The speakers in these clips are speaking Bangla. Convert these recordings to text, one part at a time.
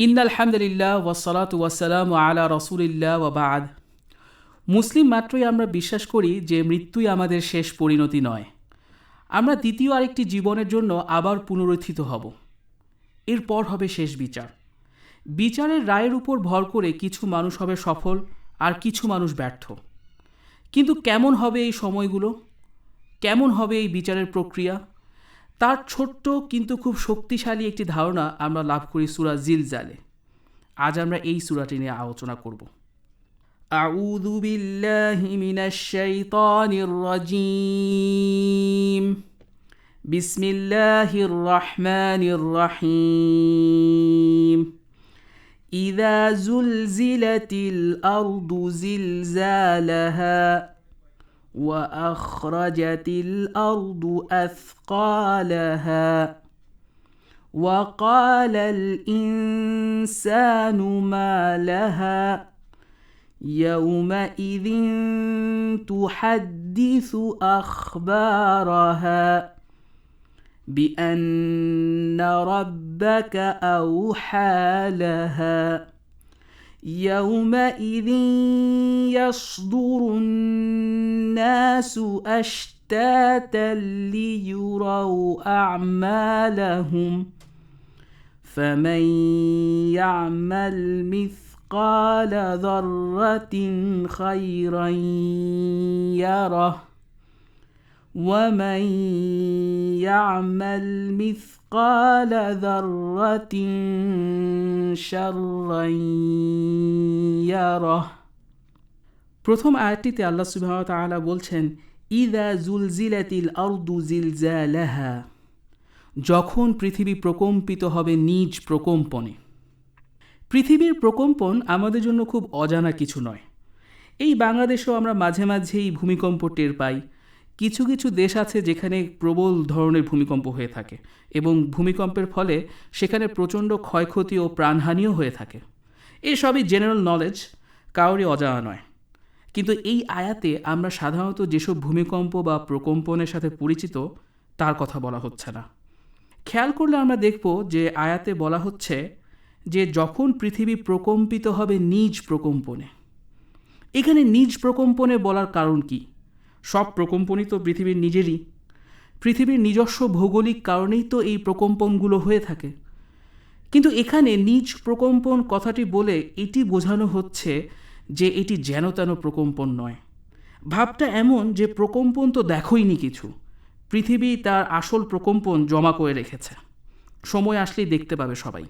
ইন্নাল হামদুলিল্লাহ ওয়াসালাত ওয়াসালাম আলা রসুলিল্লাহ ওয়াবাদ মুসলিম মাত্রই আমরা বিশ্বাস করি যে মৃত্যুই আমাদের শেষ পরিণতি নয়। আমরা দ্বিতীয় আরেকটি জীবনের জন্য আবার পুনরুত্থিত হব। এরপর হবে শেষ বিচার। বিচারের রায়ের উপর ভর করে কিছু মানুষ হবে সফল আর কিছু মানুষ ব্যর্থ। কিন্তু কেমন হবে এই সময়গুলো? কেমন হবে এই বিচারের প্রক্রিয়া? তার ছোট্ট কিন্তু খুব শক্তিশালী একটি ধারণা আমরা লাভ করি সুরা জিলজালে আজ আমরা এই সুরাটি নিয়ে আলোচনা করব أعوذ بالله من الشيطان الرجيم بسم الله الرحمن الرحيم إذا زلزلت الأرض زلزالها وأخرجت الأرض أثقالها. وقال الإنسان ما لها؟ يومئذ تحدث أخبارها بأن ربك أوحى لها. يومئذ يصدر الناس اشتاتا ليروا اعمالهم فمن يعمل مثقال ذره خيرا يره ومن يعمل مثقال ذره شرا يره প্রথম আয়াতটিতে আল্লাহ সুবাহ তাআলা বলছেন ইদা জুলজিলাতিল আরদু জিলজালাহা যখন পৃথিবী প্রকম্পিত হবে নিজ প্রকম্পনে পৃথিবীর প্রকম্পন আমাদের জন্য খুব অজানা কিছু নয় এই বাংলাদেশেও আমরা মাঝে মাঝেই ভূমিকম্প টের পাই কিছু কিছু দেশ আছে যেখানে প্রবল ধরনের ভূমিকম্প হয়ে থাকে এবং ভূমিকম্পের ফলে সেখানে প্রচণ্ড ক্ষয়ক্ষতি ও প্রাণহানিও হয়ে থাকে। এসবই জেনারেল নলেজ কাউরই অজানা নয়। কিন্তু এই আয়াতে আমরা সাধারণত যেসব ভূমিকম্প বা প্রকম্পনের সাথে পরিচিত, তার কথা বলা হচ্ছে না। খেয়াল করলে আমরা দেখব যে আয়াতে বলা হচ্ছে যে যখন পৃথিবী প্রকম্পিত হবে নিজ প্রকম্পনে। এখানে নিজ প্রকম্পনে বলার কারণ কি? সব প্রকম্পনই তো পৃথিবীর নিজেরই। পৃথিবীর নিজস্ব ভৌগোলিক কারণেই তো এই প্রকম্পনগুলো হয়ে থাকে। কিন্তু এখানে নিজ প্রকম্পন কথাটি বলে এটি বোঝানো হচ্ছে যে এটি যেন তেন প্রকম্পন নয়। ভাবটা এমন যে প্রকম্পন তো দেখোইনি কিছু। পৃথিবী তার আসল প্রকম্পন জমা করে রেখেছে। সময় আসলেই দেখতে পাবে সবাই।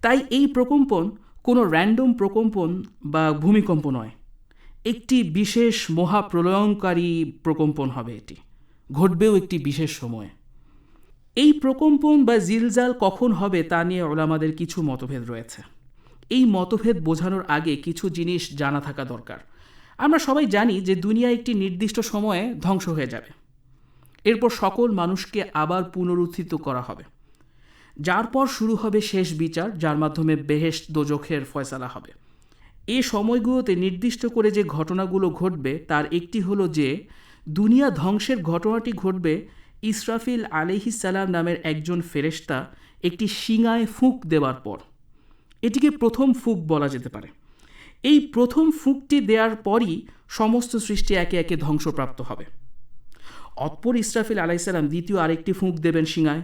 তাই এই প্রকম্পন কোনো র্যান্ডম প্রকম্পন বা ভূমিকম্প নয়। একটি বিশেষ মহাপ্রলয়ঙ্কারী প্রকম্পন হবে এটি। ঘটবেও একটি বিশেষ সময়ে। এই প্রকম্পন বা জিলজাল কখন হবে তা নিয়ে ওলামাদের কিছু মতভেদ রয়েছে। এই মতভেদ বোঝানোর আগে কিছু জিনিস জানা থাকা দরকার। আমরা সবাই জানি যে দুনিয়া একটি নির্দিষ্ট সময়ে ধ্বংস হয়ে যাবে। এরপর সকল মানুষকে আবার পুনরুত্থিত করা হবে। যার পর শুরু হবে শেষ বিচার, যার মাধ্যমে বেহেশ দোজখের ফয়সালা হবে। এ সময়গুলোতে নির্দিষ্ট করে যে ঘটনাগুলো ঘটবে, তার একটি হলো যে, দুনিয়া ধ্বংসের ঘটনাটি ঘটবে ইসরাফিল আলিহিসাল্লাম নামের একজন ফেরেস্তা একটি শিঙায় ফুঁক দেওয়ার পর। এটিকে প্রথম ফুঁক বলা যেতে পারে। এই প্রথম ফুঁকটি দেওয়ার পরই সমস্ত সৃষ্টি একে একে ধ্বংসপ্রাপ্ত হবে। অতপর ইসরাফিল আলাইসাল্লাম দ্বিতীয় আরেকটি ফুঁক দেবেন শিঙায়।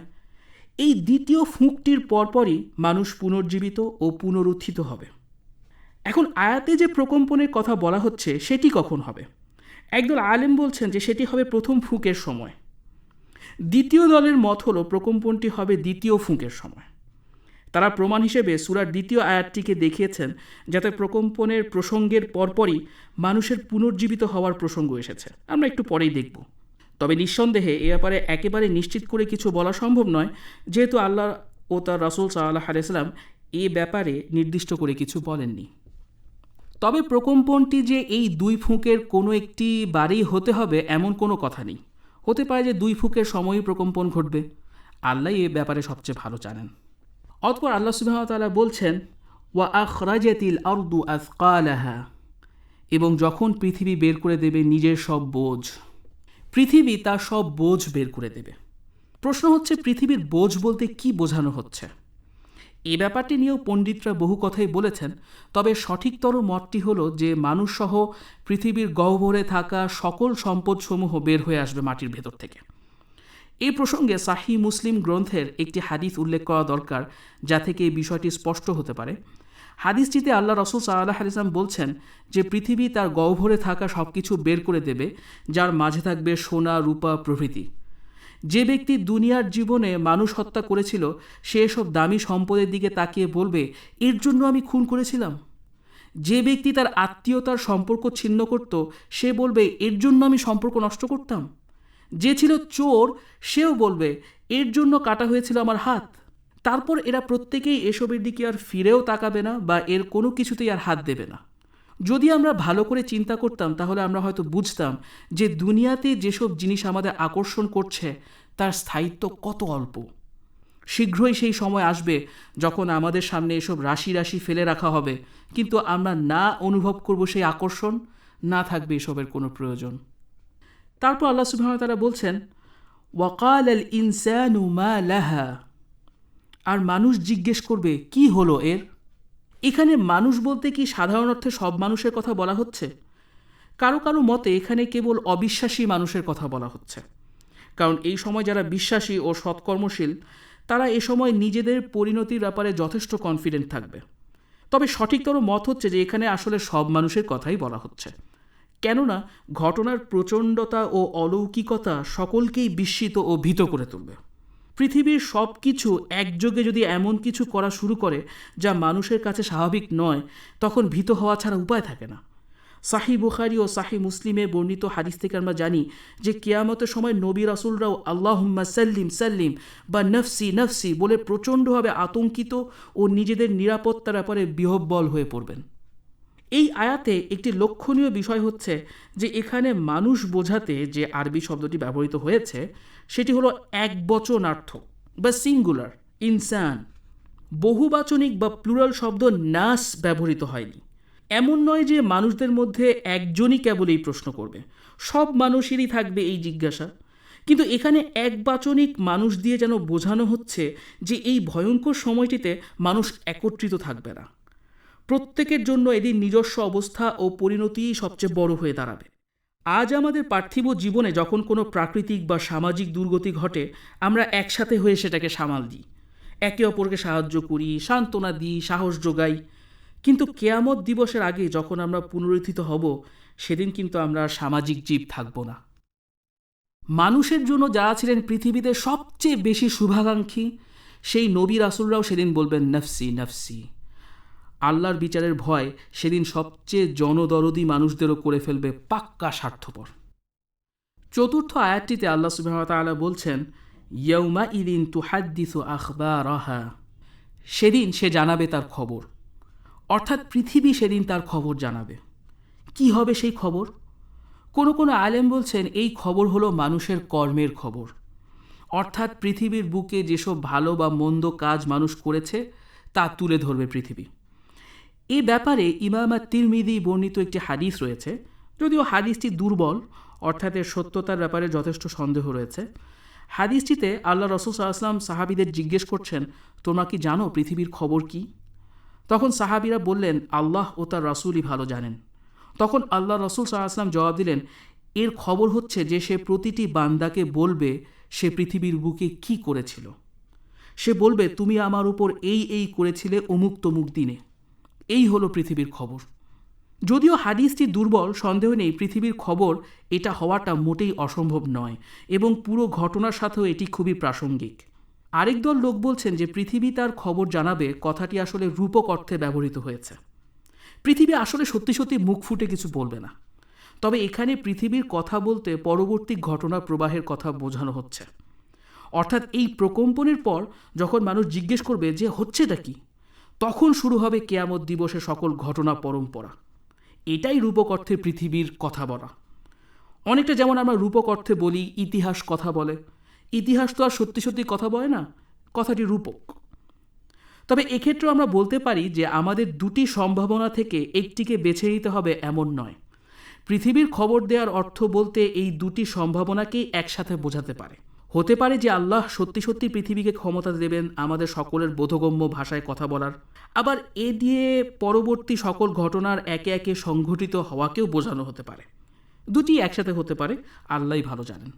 এই দ্বিতীয় ফুঁকটির পরপরই মানুষ পুনর্জীবিত ও পুনরুত্থিত হবে। এখন আয়াতে যে প্রকম্পনের কথা বলা হচ্ছে, সেটি কখন হবে? একদল আলেম বলছেন যে সেটি হবে প্রথম ফুঁকের সময়। দ্বিতীয় দলের মত হলো প্রকম্পনটি হবে দ্বিতীয় ফুঁকের সময়। তারা প্রমাণ হিসেবে সুরার দ্বিতীয় আয়াতটিকে দেখিয়েছেন, যাতে প্রকম্পনের প্রসঙ্গের পরপরই মানুষের পুনর্জীবিত হওয়ার প্রসঙ্গ এসেছে। আমরা একটু পরেই দেখব। তবে নিঃসন্দেহে এ ব্যাপারে একেবারে নিশ্চিত করে কিছু বলা সম্ভব নয়, যেহেতু আল্লাহ ও তার রাসুল সাল্লাহ আলাইসাল্লাম এ ব্যাপারে নির্দিষ্ট করে কিছু বলেননি। তবে প্রকম্পনটি যে এই দুই ফুঁকের কোনো একটি বারেই হতে হবে এমন কোনো কথা নেই। হতে পারে যে দুই ফুঁকের সময়ই প্রকম্পন ঘটবে। আল্লাহ এ ব্যাপারে সবচেয়ে ভালো জানেন। অতপর আল্লাহ সুবাহতাল্লাহ বলছেন, ওয়া আখরাজাতিল আরদু আজকালাহা এবং যখন পৃথিবী বের করে দেবে নিজের সব বোঝ, পৃথিবী তার সব বোঝ বের করে দেবে। প্রশ্ন হচ্ছে, পৃথিবীর বোঝ বলতে কি বোঝানো হচ্ছে? এই ব্যাপারটি নিয়েও পণ্ডিতরা বহু কথাই বলেছেন। তবে সঠিকতর মতটি হলো যে, মানুষসহ পৃথিবীর গহ্বরে থাকা সকল সম্পদসমূহ বের হয়ে আসবে মাটির ভেতর থেকে। এই প্রসঙ্গে সাহি মুসলিম গ্রন্থের একটি হাদিস উল্লেখ করা দরকার, যা থেকে এই বিষয়টি স্পষ্ট হতে পারে। হাদিসটিতে আল্লাহ রসুল সাল্লাহ আলিয়াম বলছেন যে, পৃথিবী তার গহ্বরে থাকা সব কিছু বের করে দেবে, যার মাঝে থাকবে সোনা, রূপা প্রভৃতি। যে ব্যক্তি দুনিয়ার জীবনে মানুষ হত্যা করেছিল, সে এসব দামি সম্পদের দিকে তাকিয়ে বলবে, এর জন্য আমি খুন করেছিলাম। যে ব্যক্তি তার আত্মীয়তার সম্পর্ক ছিন্ন করত, সে বলবে, এর জন্য আমি সম্পর্ক নষ্ট করতাম। যে ছিল চোর, সেও বলবে, এর জন্য কাটা হয়েছিল আমার হাত। তারপর এরা প্রত্যেকেই এসবের দিকে আর ফিরেও তাকাবে না বা এর কোনো কিছুতেই আর হাত দেবে না। যদি আমরা ভালো করে চিন্তা করতাম, তাহলে আমরা হয়তো বুঝতাম যে দুনিয়াতে যেসব জিনিস আমাদের আকর্ষণ করছে, তার স্থায়িত্ব কত অল্প। শীঘ্রই সেই সময় আসবে যখন আমাদের সামনে এসব রাশি রাশি ফেলে রাখা হবে। কিন্তু আমরা না অনুভব করব সেই আকর্ষণ, না থাকবে এসবের কোনো প্রয়োজন। তারপর আল্লাহ সুবাহ তারা বলছেন, ওয়াকাল আল ইনসানু মা লাহা। আর মানুষ জিজ্ঞেস করবে, কি হলো এর? এখানে মানুষ বলতে কি সাধারণ অর্থে সব মানুষের কথা বলা হচ্ছে? কারও কারও মতে এখানে কেবল অবিশ্বাসী মানুষের কথা বলা হচ্ছে। কারণ এই সময় যারা বিশ্বাসী ও সৎকর্মশীল, তারা এ সময় নিজেদের পরিণতির ব্যাপারে যথেষ্ট কনফিডেন্ট থাকবে। তবে সঠিকতর মত হচ্ছে যে এখানে আসলে সব মানুষের কথাই বলা হচ্ছে। কেননা ঘটনার প্রচণ্ডতা ও অলৌকিকতা সকলকেই বিস্মিত ও ভীত করে তুলবে। পৃথিবীর সব কিছু একযোগে যদি এমন কিছু করা শুরু করে যা মানুষের কাছে স্বাভাবিক নয়, তখন ভীত হওয়া ছাড়া উপায় থাকে না। সাহি বুখারি ও সাহি মুসলিমে বর্ণিত হাদিস থেকে আমরা জানি যে কেয়ামতের সময় নবী রাসুলরাও আল্লাহম্মা সাল্লিম সাল্লিম বা নফসি নফসি বলে প্রচণ্ডভাবে আতঙ্কিত ও নিজেদের নিরাপত্তার ব্যাপারে বিহব্বল হয়ে পড়বেন। এই আয়াতে একটি লক্ষণীয় বিষয় হচ্ছে যে এখানে মানুষ বোঝাতে যে আরবি শব্দটি ব্যবহৃত হয়েছে সেটি হলো এক বচনার্থ, বা সিঙ্গুলার ইনসান বহুবাচনিক বা প্লুরাল শব্দ নাস ব্যবহৃত হয়নি। এমন নয় যে মানুষদের মধ্যে একজনই কেবল এই প্রশ্ন করবে। সব মানুষেরই থাকবে এই জিজ্ঞাসা। কিন্তু এখানে একবাচনিক মানুষ দিয়ে যেন বোঝানো হচ্ছে যে এই ভয়ঙ্কর সময়টিতে মানুষ একত্রিত থাকবে না। প্রত্যেকের জন্য এদিন নিজস্ব অবস্থা ও পরিণতিই সবচেয়ে বড় হয়ে দাঁড়াবে। আজ আমাদের পার্থিব জীবনে যখন কোনো প্রাকৃতিক বা সামাজিক দুর্গতি ঘটে, আমরা একসাথে হয়ে সেটাকে সামাল দিই। একে অপরকে সাহায্য করি, সান্ত্বনা দিই, সাহস যোগাই। কিন্তু কেয়ামত দিবসের আগে যখন আমরা পুনরুত্থিত হব, সেদিন কিন্তু আমরা সামাজিক জীব থাকব না। মানুষের জন্য যারা ছিলেন পৃথিবীতে সবচেয়ে বেশি শুভাকাঙ্ক্ষী, সেই নবী রাসুলরাও সেদিন বলবেন, নফসি নফসি। আল্লাহর বিচারের ভয় সেদিন সবচেয়ে জনদরদি মানুষদেরও করে ফেলবে পাক্কা স্বার্থপর। চতুর্থ আয়াতটিতে আল্লাহ সুবাহতালা বলছেন ইয়ৌমা ইদিন তুহাদ্দিসু আখবা রহা সেদিন সে জানাবে তার খবর। অর্থাৎ পৃথিবী সেদিন তার খবর জানাবে। কি হবে সেই খবর? কোনো কোনো আলেম বলছেন, এই খবর হলো মানুষের কর্মের খবর। অর্থাৎ পৃথিবীর বুকে যেসব ভালো বা মন্দ কাজ মানুষ করেছে, তা তুলে ধরবে পৃথিবী। এ ব্যাপারে ইমামা তিরমিদি বর্ণিত একটি হাদিস রয়েছে। যদিও হাদিসটি দুর্বল, অর্থাৎ এর সত্যতার ব্যাপারে যথেষ্ট সন্দেহ রয়েছে। হাদিসটিতে আল্লাহ রসুল সাল্লাহাম সাহাবিদের জিজ্ঞেস করছেন, তোমরা কি জানো পৃথিবীর খবর কি? তখন সাহাবিরা বললেন, আল্লাহ ও তার রাসুলই ভালো জানেন। তখন আল্লাহ রসুল সাল্লাহাম জবাব দিলেন, এর খবর হচ্ছে যে সে প্রতিটি বান্দাকে বলবে সে পৃথিবীর বুকে কি করেছিল। সে বলবে, তুমি আমার উপর এই এই করেছিলে অমুক তমুক দিনে। এই হলো পৃথিবীর খবর। যদিও হাদিসটি দুর্বল, সন্দেহ নেই, পৃথিবীর খবর এটা হওয়াটা মোটেই অসম্ভব নয় এবং পুরো ঘটনার সাথেও এটি খুবই প্রাসঙ্গিক। আরেক দল লোক বলছেন যে পৃথিবী তার খবর জানাবে, কথাটি আসলে রূপক অর্থে ব্যবহৃত হয়েছে। পৃথিবী আসলে সত্যি সত্যি মুখ ফুটে কিছু বলবে না। তবে এখানে পৃথিবীর কথা বলতে পরবর্তী ঘটনা প্রবাহের কথা বোঝানো হচ্ছে। অর্থাৎ এই প্রকম্পনের পর যখন মানুষ জিজ্ঞেস করবে যে, হচ্ছেটা কি? তখন শুরু হবে কেয়ামত দিবসে সকল ঘটনা পরম্পরা। এটাই রূপক অর্থে পৃথিবীর কথা বলা। অনেকটা যেমন আমরা রূপক অর্থে বলি ইতিহাস কথা বলে। ইতিহাস তো আর সত্যি সত্যি কথা বলে না, কথাটি রূপক। তবে এক্ষেত্রেও আমরা বলতে পারি যে আমাদের দুটি সম্ভাবনা থেকে একটিকে বেছে নিতে হবে এমন নয়। পৃথিবীর খবর দেওয়ার অর্থ বলতে এই দুটি সম্ভাবনাকেই একসাথে বোঝাতে পারে। হতে পারে যে আল্লাহ সত্যি সত্যি পৃথিবীকে ক্ষমতা দেবেন আমাদের সকলের বোধগম্য ভাষায় কথা বলার। আবার এ দিয়ে পরবর্তী সকল ঘটনার একে একে সংঘটিত হওয়াকেও বোঝানো হতে পারে। দুটি একসাথে হতে পারে, আল্লাহই ভালো জানেন।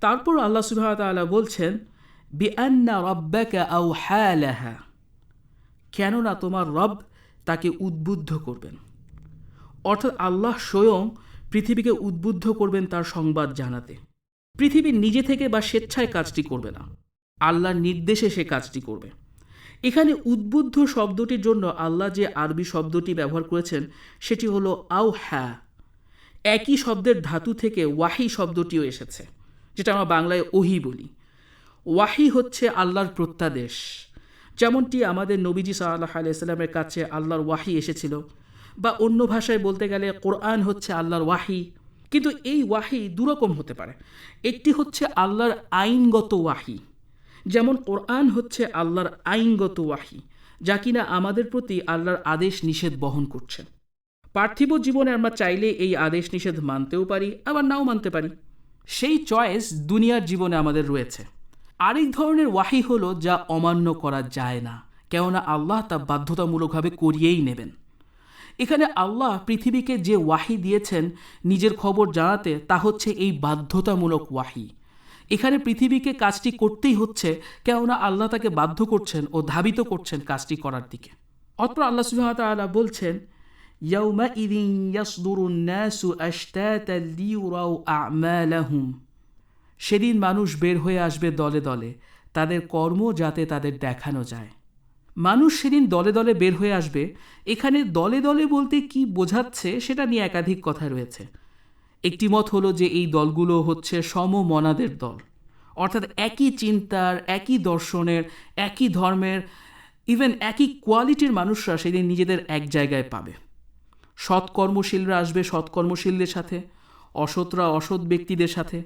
তারপর আল্লাহ সুবাহ তাআলা বলছেন কেননা তোমার রব তাকে উদ্বুদ্ধ করবেন। অর্থাৎ আল্লাহ স্বয়ং পৃথিবীকে উদ্বুদ্ধ করবেন তার সংবাদ জানাতে। পৃথিবী নিজে থেকে বা স্বেচ্ছায় কাজটি করবে না। আল্লাহর নির্দেশে সে কাজটি করবে। এখানে উদ্বুদ্ধ শব্দটির জন্য আল্লাহ যে আরবি শব্দটি ব্যবহার করেছেন, সেটি হলো আও হ্যাঁ। একই শব্দের ধাতু থেকে ওয়াহি শব্দটিও এসেছে, যেটা আমরা বাংলায় ওহি বলি। ওয়াহি হচ্ছে আল্লাহর প্রত্যাদেশ। যেমনটি আমাদের নবীজি সাল্লাহ আলাইসাল্লামের কাছে আল্লাহর ওয়াহি এসেছিল, বা অন্য ভাষায় বলতে গেলে কোরআন হচ্ছে আল্লাহর ওয়াহি। কিন্তু এই ওয়াহি দুরকম হতে পারে। একটি হচ্ছে আল্লাহর আইনগত ওয়াহি, যেমন কোরআন হচ্ছে আল্লাহর আইনগত ওয়াহি, যা কিনা আমাদের প্রতি আল্লাহর আদেশ নিষেধ বহন করছে। পার্থিব জীবনে আমরা চাইলে এই আদেশ নিষেধ মানতেও পারি, আবার নাও মানতে পারি। সেই চয়েস দুনিয়ার জীবনে আমাদের রয়েছে। আরেক ধরনের ওয়াহি হলো যা অমান্য করা যায় না, কেননা আল্লাহ তা বাধ্যতামূলকভাবে করিয়েই নেবেন। এখানে আল্লাহ পৃথিবীকে যে ওয়াহি দিয়েছেন নিজের খবর জানাতে তা হচ্ছে এই বাধ্যতামূলক ওয়াহি এখানে পৃথিবীকে কাজটি করতেই হচ্ছে কেননা আল্লাহ তাকে বাধ্য করছেন ও ধাবিত করছেন কাজটি করার দিকে অতপর আল্লাহ সুবাহ তাআলা বলছেন يومئذ يصدر الناس أشتاتا ليروا أعمالهم সেদিন মানুষ বের হয়ে আসবে দলে দলে তাদের কর্ম যাতে তাদের দেখানো যায় মানুষ সেদিন দলে দলে বের হয়ে আসবে, এখানে দলে দলে বলতে কি বোঝাচ্ছে সেটা নিয়ে একাধিক কথা রয়েছে। একটি মত হলো যে এই দলগুলো হচ্ছে সমমনাদের দল। অর্থাৎ একই চিন্তার, একই দর্শনের, একই ধর্মের ইভেন একই কোয়ালিটির মানুষরা সেদিন নিজেদের এক জায়গায় পাবে। সৎকর্মশীলরা আসবে সৎকর্মশীলদের সাথে, অসৎরা অসৎ ব্যক্তিদের সাথে,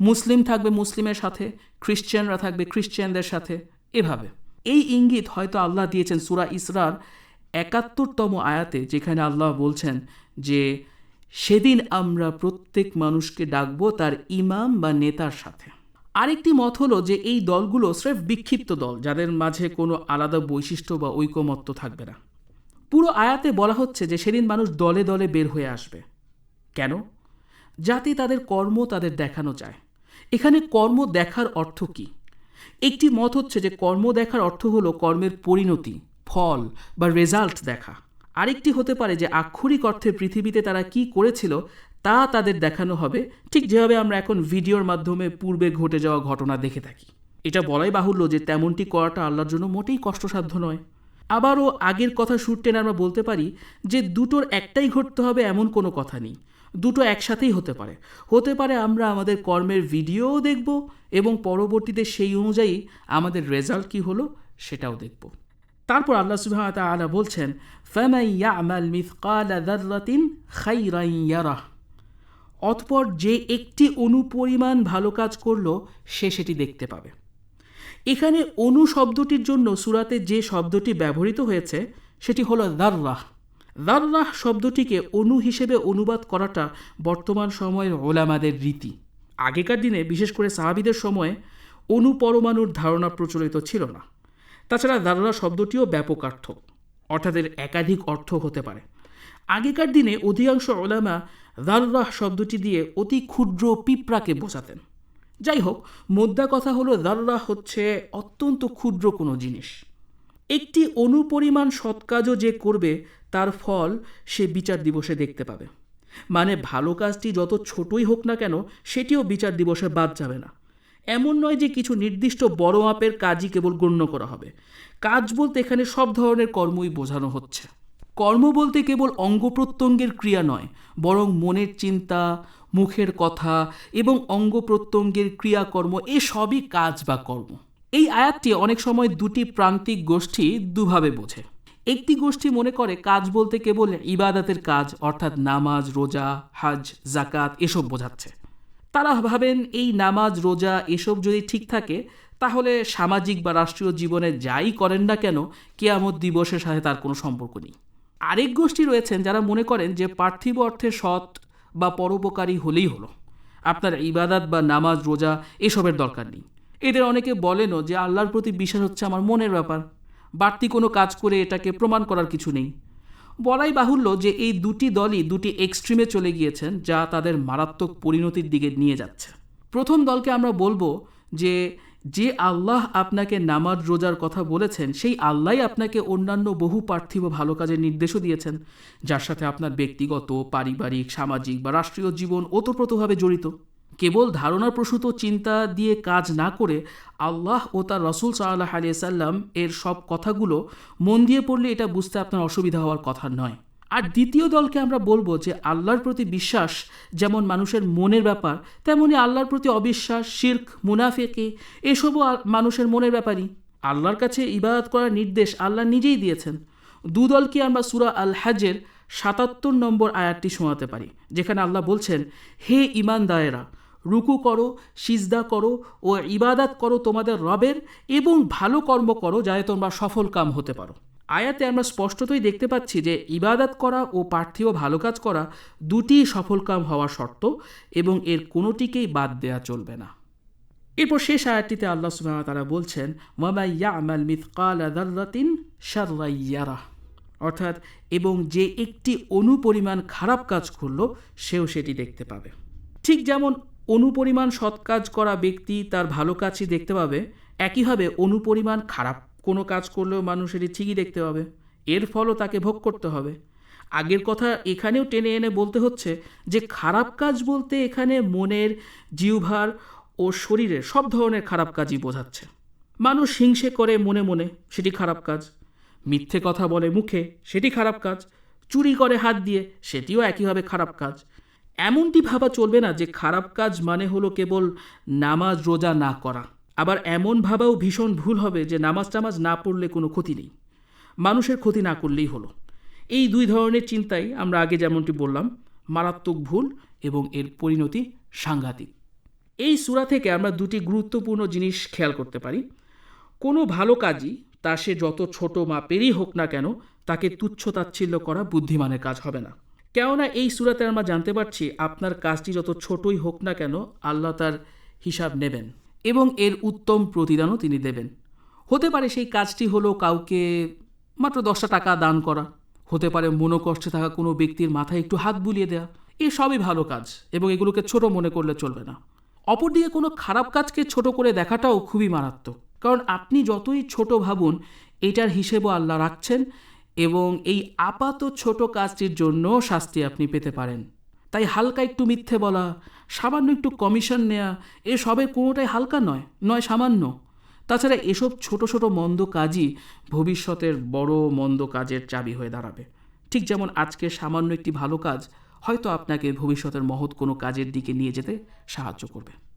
মুসলিম থাকবে মুসলিমের সাথে, খ্রিশ্চানরা থাকবে খ্রিশ্চানদের সাথে, এভাবে। এই ইঙ্গিত হয়তো আল্লাহ দিয়েছেন সুরা ইসরার একাত্তরতম আয়াতে, যেখানে আল্লাহ বলছেন যে, সেদিন আমরা প্রত্যেক মানুষকে ডাকবো তার ইমাম বা নেতার সাথে। আরেকটি মত হলো যে, এই দলগুলো স্রেফ বিক্ষিপ্ত দল, যাদের মাঝে কোনো আলাদা বৈশিষ্ট্য বা ঐকমত্য থাকবে না। পুরো আয়াতে বলা হচ্ছে যে, সেদিন মানুষ দলে দলে বের হয়ে আসবে। কেন? যাতে তাদের কর্ম তাদের দেখানো যায়। এখানে কর্ম দেখার অর্থ কি? একটি মত হচ্ছে যে কর্ম দেখার অর্থ হলো কর্মের পরিণতি, ফল বা রেজাল্ট দেখা। আরেকটি হতে পারে যে আক্ষরিক অর্থে পৃথিবীতে তারা কি করেছিল তা তাদের দেখানো হবে। ঠিক যেভাবে আমরা এখন ভিডিওর মাধ্যমে পূর্বে ঘটে যাওয়া ঘটনা দেখে থাকি। এটা বলাই বাহুল্য যে তেমনটি করাটা আল্লাহর জন্য মোটেই কষ্টসাধ্য নয়। আবারও আগের কথা সুর টেনে আমরা বলতে পারি যে দুটোর একটাই ঘটতে হবে এমন কোনো কথা নেই। দুটো একসাথেই হতে পারে। হতে পারে আমরা আমাদের কর্মের ভিডিওও দেখব এবং পরবর্তীতে সেই অনুযায়ী আমাদের রেজাল্ট কী হলো সেটাও দেখব। তারপর আল্লাহ সুবাহ তাআলা বলছেন অতপর যে একটি অনুপরিমাণ ভালো কাজ করল, সে সেটি দেখতে পাবে। এখানে অনু শব্দটির জন্য সুরাতে যে শব্দটি ব্যবহৃত হয়েছে, সেটি হলো দাররাহ দাররাহ শব্দটিকে অনু হিসেবে অনুবাদ করাটা বর্তমান সময়ের ওলামাদের রীতি। আগেকার দিনে, বিশেষ করে সাহাবিদের সময়ে অনুপরমাণুর ধারণা প্রচলিত ছিল না। তাছাড়া দাররা শব্দটিও ব্যাপক অর্থ, অর্থাৎ এর একাধিক অর্থ হতে পারে। আগেকার দিনে অধিকাংশ ওলামা দাররাহ শব্দটি দিয়ে অতি ক্ষুদ্র পিঁপড়াকে বোঝাতেন। যাই হোক, মোদ্দা কথা হলো দাররা হচ্ছে অত্যন্ত ক্ষুদ্র কোনো জিনিস। একটি অনুপরিমাণ সৎকাজও যে করবে, তার ফল সে বিচার দিবসে দেখতে পাবে। মানে ভালো কাজটি যত ছোটই হোক না কেন, সেটিও বিচার দিবসে বাদ যাবে না। এমন নয় যে কিছু নির্দিষ্ট বড় মাপের কাজই কেবল গণ্য করা হবে। কাজ বলতে এখানে সব ধরনের কর্মই বোঝানো হচ্ছে। কর্ম বলতে কেবল অঙ্গ প্রত্যঙ্গের ক্রিয়া নয়, বরং মনের চিন্তা, মুখের কথা এবং অঙ্গ প্রত্যঙ্গের ক্রিয়াকর্ম এসবই কাজ বা কর্ম। এই আয়াতটি অনেক সময় দুটি প্রান্তিক গোষ্ঠী দুভাবে বোঝে। একটি গোষ্ঠী মনে করে কাজ বলতে কেবল ইবাদাতের কাজ, অর্থাৎ নামাজ, রোজা, হাজ জাকাত এসব বোঝাচ্ছে। তারা ভাবেন এই নামাজ, রোজা এসব যদি ঠিক থাকে, তাহলে সামাজিক বা রাষ্ট্রীয় জীবনে যাই করেন না কেন, কেয়ামত দিবসের সাথে তার কোনো সম্পর্ক নেই। আরেক গোষ্ঠী রয়েছেন যারা মনে করেন যে পার্থিব অর্থে সৎ বা পরোপকারী হলেই হলো। আপনার ইবাদাত বা নামাজ, রোজা এসবের দরকার নেই। এদের অনেকে বলেনও যে আল্লাহর প্রতি বিশ্বাস হচ্ছে আমার মনের ব্যাপার। বাড়তি কোনো কাজ করে এটাকে প্রমাণ করার কিছু নেই। বলাই বাহুল্য যে এই দুটি দলই দুটি এক্সট্রিমে চলে গিয়েছেন যা তাদের মারাত্মক পরিণতির দিকে নিয়ে যাচ্ছে। প্রথম দলকে আমরা বলব যে যে আল্লাহ আপনাকে নামাজ রোজার কথা বলেছেন, সেই আল্লাহই আপনাকে অন্যান্য বহু পার্থিব ভালো কাজের নির্দেশও দিয়েছেন, যার সাথে আপনার ব্যক্তিগত, পারিবারিক, সামাজিক বা রাষ্ট্রীয় জীবন ওতপ্রোতভাবে জড়িত। কেবল ধারণাপ্রসূত চিন্তা দিয়ে কাজ না করে আল্লাহ ও তার রসুল সাল্লাহ আলিয়া সাল্লাম এর সব কথাগুলো মন দিয়ে পড়লে এটা বুঝতে আপনার অসুবিধা হওয়ার কথা নয়। আর দ্বিতীয় দলকে আমরা বলব যে আল্লাহর প্রতি বিশ্বাস যেমন মানুষের মনের ব্যাপার, তেমনি আল্লাহর প্রতি অবিশ্বাস, শির্ক, মুনাফেকে এসবও মানুষের মনের ব্যাপারই। আল্লাহর কাছে ইবাদত করার নির্দেশ আল্লাহ নিজেই দিয়েছেন। দু দলকে আমরা সুরা আল হাজের সাতাত্তর নম্বর আয়াতটি শোনাতে পারি, যেখানে আল্লাহ বলছেন, হে ইমান দায়েরা রুকু করো, সিজদা করো ও ইবাদাত করো তোমাদের রবের এবং ভালো কর্ম করো যাতে তোমরা সফল কাম হতে পারো। আয়াতে আমরা স্পষ্টতই দেখতে পাচ্ছি যে ইবাদাত করা ও পার্থিব ভালো কাজ করা দুটিই সফল কাম হওয়া শর্ত এবং এর কোনোটিকেই বাদ দেওয়া চলবে না। এরপর শেষ আয়াতটিতে আল্লাহ ওয়া তাআলা বলছেন, ওয়ামা ইয়ামাল মিথকালা যাররাতিন শাররান ইয়ারাহ অর্থাৎ, এবং যে একটি অনুপরিমাণ খারাপ কাজ করল, সেও সেটি দেখতে পাবে। ঠিক যেমন অনুপরিমাণ সৎ কাজ করা ব্যক্তি তার ভালো কাজই দেখতে পাবে। একইভাবে অনুপরিমাণ খারাপ কোনো কাজ করলেও মানুষ এটি ঠিকই দেখতে পাবে। এর ফলও তাকে ভোগ করতে হবে। আগের কথা এখানেও টেনে এনে বলতে হচ্ছে যে, খারাপ কাজ বলতে এখানে মনের জিহ্বার ও শরীরের সব ধরনের খারাপ কাজই বোঝাচ্ছে। মানুষ হিংসে করে মনে মনে, সেটি খারাপ কাজ। মিথ্যে কথা বলে মুখে, সেটি খারাপ কাজ। চুরি করে হাত দিয়ে, সেটিও একইভাবে খারাপ কাজ। এমনটি ভাবা চলবে না যে খারাপ কাজ মানে হলো কেবল নামাজ রোজা না করা। আবার এমন ভাবাও ভীষণ ভুল হবে যে নামাজ টামাজ না পড়লে কোনো ক্ষতি নেই। মানুষের ক্ষতি না করলেই হলো। এই দুই ধরনের চিন্তাই আমরা আগে যেমনটি বললাম, মারাত্মক ভুল এবং এর পরিণতি সাংঘাতিক। এই সূরা থেকে আমরা দুটি গুরুত্বপূর্ণ জিনিস খেয়াল করতে পারি। কোনো ভালো কাজই তা সে যত ছোট মাপেরই হোক না কেন তাকে তুচ্ছ তাচ্ছিল্য করা বুদ্ধিমানের কাজ হবে না। কেননা এই সূরাতে আমরা জানতে পারছি আপনার কাজটি যত ছোটই হোক না কেন আল্লাহ তার হিসাব নেবেন এবং এর উত্তম প্রতিদানও তিনি দেবেন। হতে পারে সেই কাজটি হলো কাউকে মাত্র দশটা টাকা দান করা। হতে পারে মনোকষ্টে থাকা কোনো ব্যক্তির মাথায় একটু হাত বুলিয়ে দেওয়া এ সবই ভালো কাজ এবং এগুলোকে ছোট মনে করলে চলবে না। অপরদিকে কোনো খারাপ কাজকে ছোট করে দেখাটাও খুবই মারাত্মক। কারণ আপনি যতই ছোট ভাবুন, এটার হিসেবও আল্লাহ রাখছেন এবং এই আপাত ছোট কাজটির জন্য শাস্তি আপনি পেতে পারেন। তাই হালকা একটু মিথ্যে বলা, সামান্য একটু কমিশন নেওয়া এ সবের কোনোটাই হালকা নয় নয় সামান্য। তাছাড়া এসব ছোট ছোট মন্দ কাজই ভবিষ্যতের বড় মন্দ কাজের চাবি হয়ে দাঁড়াবে। ঠিক যেমন আজকে সামান্য একটি ভালো কাজ হয়তো আপনাকে ভবিষ্যতের মহৎ কোনো কাজের দিকে নিয়ে যেতে সাহায্য করবে।